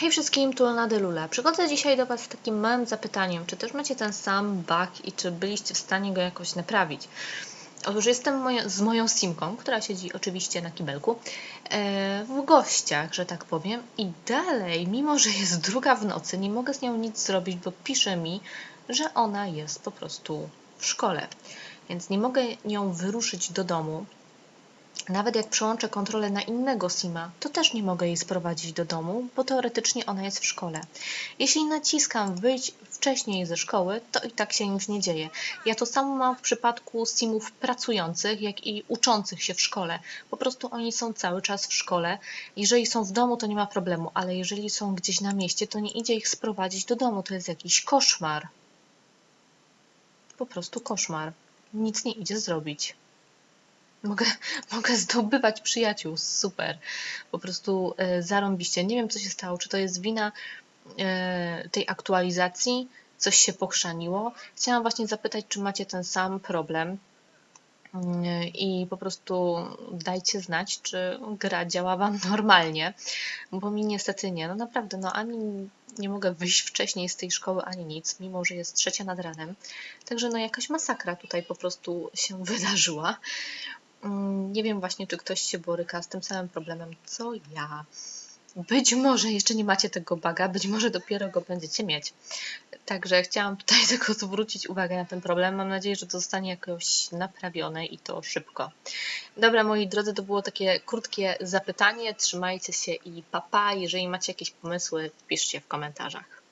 Hej wszystkim, tu Luna Delula. Przychodzę dzisiaj do Was z takim małym zapytaniem, czy też macie ten sam bug i czy byliście w stanie go jakoś naprawić? Otóż jestem moją, z moją Simką, która siedzi oczywiście na kibelku, e, w gościach, że tak powiem, i dalej, mimo że jest druga w nocy, nie mogę z nią nic zrobić, bo pisze mi, że ona jest po prostu w szkole. Więc nie mogę nią wyruszyć do domu, nawet jak przełączę kontrolę na innego SIMa, to też nie mogę jej sprowadzić do domu, bo teoretycznie ona jest w szkole. Jeśli naciskam wyjść wcześniej ze szkoły, to i tak się nic nie dzieje. Ja to samo mam w przypadku SIMów pracujących, jak i uczących się w szkole. Po prostu oni są cały czas w szkole. Jeżeli są w domu, to nie ma problemu, ale jeżeli są gdzieś na mieście, to nie idzie ich sprowadzić do domu. To jest jakiś koszmar. Po prostu koszmar. Nic nie idzie zrobić. Mogę, mogę zdobywać przyjaciół, super. Po prostu e, zarąbiście. Nie wiem, co się stało. Czy to jest wina e, tej aktualizacji? Coś się pochrzaniło? Chciałam właśnie zapytać, czy macie ten sam problem. Mm, I po prostu dajcie znać, czy gra działa Wam normalnie, bo mi niestety nie. No naprawdę, no ani nie mogę wyjść wcześniej z tej szkoły, ani nic, mimo że jest trzecia nad ranem. Także no jakaś masakra tutaj po prostu się wydarzyła. Mm, Nie wiem właśnie, czy ktoś się boryka z tym samym problemem, co ja. Być może jeszcze nie macie tego baga, być może dopiero go będziecie mieć. Także chciałam tutaj tylko zwrócić uwagę na ten problem. Mam nadzieję, że to zostanie jakoś naprawione i to szybko. Dobra, moi drodzy, to było takie krótkie zapytanie. Trzymajcie się i papa. Jeżeli macie jakieś pomysły, piszcie w komentarzach.